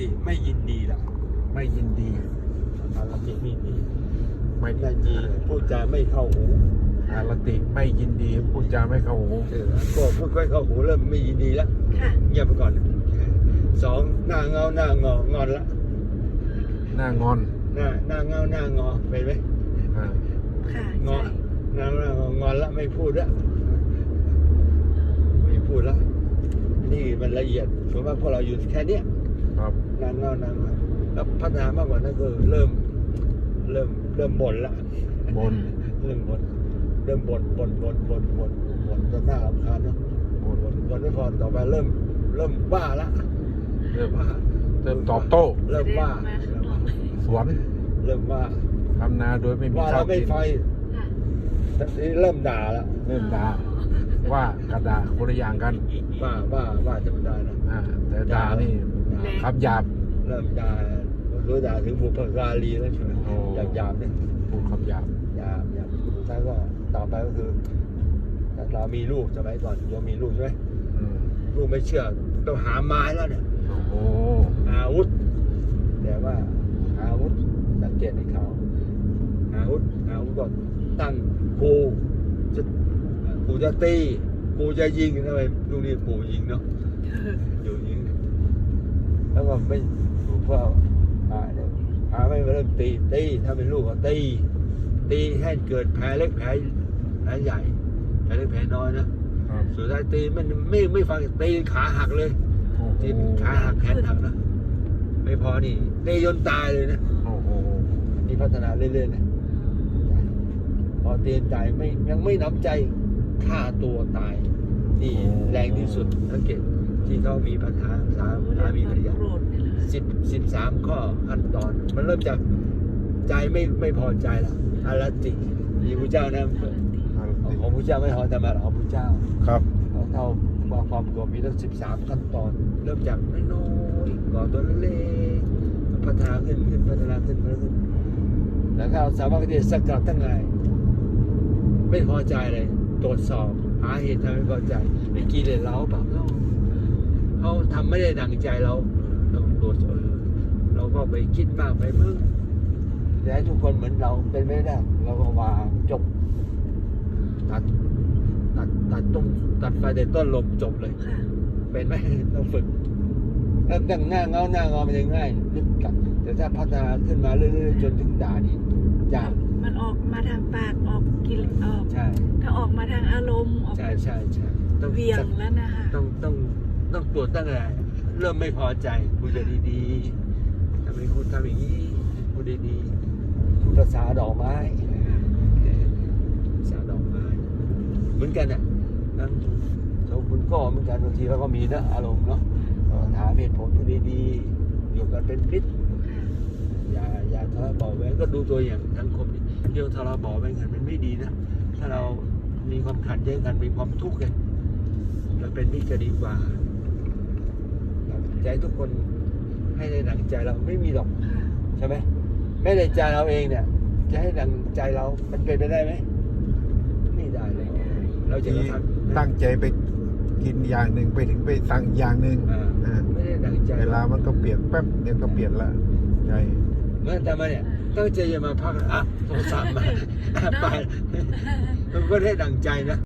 ติไม่ยินดีละไม่ยินดีอารติไม่ดีไม่ไม่ดีพูดจาไม่เข้าหูอารติไม่ยินดีพูดจาไม่เข้าหูเออก็พูดค่อยเข้าหูเริ่มไม่ยินดีแล้วค่ะเงียบไปก่อนสองหน้าเงาหน้างองอนละหน้างอนหน้าหน้าเงาหน้างอเป็นไหมอ่าค่ะงอใช่หน้าหน้างองอนละไม่พูดละไม่พูดละนี่มันละเอียดส่วนมากพวกเราอยู่แค่เนี้ย ครับนางเงานางเงาแล้วพัฒนามากกว่านั้นคือเริ่ม เริ่มเริ่มบ่นละบนเริ่มบ่นเริ่มบ่นบ่นบ่นบ่นบ่นบ่นจนหน้ารำคาญเนาะบนบ่นบ่นไม่พอต่อไปเริ่ม เริ่มบ้าละเริ่มบ้าเริ่มตอบโต้เริ่มบ้าแสดงมาข้างนอกสวนเริ่มบ้าทำนาโดยไม่มีว่าข้าแล้ววไม่กินไฟค่ะแต่นี่เริ่มด่าละ เริ่มด่า ว่ากระดาคนละอย่างกันบ้าบ้าบ้าธรรมดานะอ่าแต่ด่านี่แรงคำหยาบเริ่มด่ารู้ด่าถึงบุพการีแล้วใช่ไหมโอ้หยาบหยาบๆเนี่ยพูดคำหยาบหยาบหยาบสุดท้ายก็ต่อไปก็คือถ้าเรามีลูกสมัยก่อนโยมมีลูกใช่ไหมอืมลูกไม่เชื่อต้องหาไม้แล้วเนี่ยโอ้โหอาวุธแต่ว่าอาวุธสังเกตในข่าวอาวุธอาวุธก็ตั้งกูจะ กูจะตีกูจะยิงทำไมลูกนี่ปู่ยิงเนาะอยู่ยิงแล้วก็ไม่ถูกเพื่ออ่าเนี่ยอาไม่เริ่มตีตีถ้าเป็นลูกก็ตีตีให้เกิดแผลเล็กแผลแผลใหญ่แผลเล็กแผลน้อยนะครับสุดท้ายตีมันไม่ไม่ฟังตีขาหักเลยโอ้โหตีขาหักแขนหักนะไม่พอนี่ตีจนตายเลยนะโอ้โหนี่พัฒนาเรื่อยๆเลยพอตีนตายไม่ยังไม่น้ำใจ ฆ่าตัวตาย นี่แรงที่สุดสังเกตที่เขามีปัญหาสามสามีภรรยาโกรธนี่แหละสิบสิบสามข้อขั้นตอน มันเริ่มจากใจไม่ไม่พอใจละอารติมีพระเจ้านะอารติของพระเจ้าไม่พอแต่มาของพระเจ้าครับเขาเท่าว่าความกลัวมีตั้งสิบสามขั้นตอน เริ่มจากน้อยๆก่อนตัวเล็กๆพัฒนาขึ้นขึ้นพัฒนาขึ้นพัฒนาขึ้นแล้วก็เอาสามารถที่จะสกัดทั้งไงไม่พอใจเลย ตรวจสอบ หาเหตุทำให้พอใจไปกิเลยเราเปล่าเราเขาทำไม่ได้ดังใจเราเราตรวจสอบเราก็ไปคิดมากไปมึงจะให้ทุกคนเหมือนเราเป็นไม่ได้เราก็วางจบ ตัดตัดตัดต้นตัดไฟแต่ต้นลมจบเลย เป็นไหมต้องฝึกเริ่มตั้งหน้าเงาหน้างอมันยังง่ายนึกกับแต่ถ้าพัฒนาขึ้นมาเรื่อยๆจนถึงด่านี่ยาก มันออกมาทางปากออกกินออกใช่ถ้าออกมาทางอารมณ์ออกใช่ใช่ใช่ต้องเวียงแล้วนะคะต้องต้องต้องตรวจตั้งแต่เริ่มไม่พอใจคุยกันดีๆทำไมคุณทำอย่างนี้พูดดีๆพูดภาษาดอกไม้ภาษาดอกไม้ เหมือนกันอะนั่นเราคุณก็เหมือนกันบางทีเราก็มีนะอารมณ์เนาะเราถามเหตุผลที่ดีๆอยู่กันเป็นมิตรอย่าอย่าทะเลาะเบาะแว้งก็ดูตัวอย่างสังคมนี่ เที่ยวทะเลาะเบาะแว้งกันมันไม่ดีนะ ถ้าเรามีความขัดแย้งกันมีความทุกข์กันเราเป็นมิตรกันดีกว่าใจทุกคนให้ในดังใจเราไม่มีหรอกค่ะใช่ไหมไม่ได้ใจเราเองเนี่ย จะให้ดังใจเรา มันเป็นไปได้ไหมไม่ได้เลยเราจะกระทำตั้งใจไปกินอย่างหนึ่งไปถึงไปสั่งอย่างหนึ่งอ่าอ่าไม่ได้ดังใจเวลามันก็เปลี่ยนแป๊บเดียวก็เปลี่ยนละใจ เมื่อแต่มาเนี่ยตั้งใจจะมาพักอะโทรศัพท์มาอะไปมันก็ได้ดังใจนะ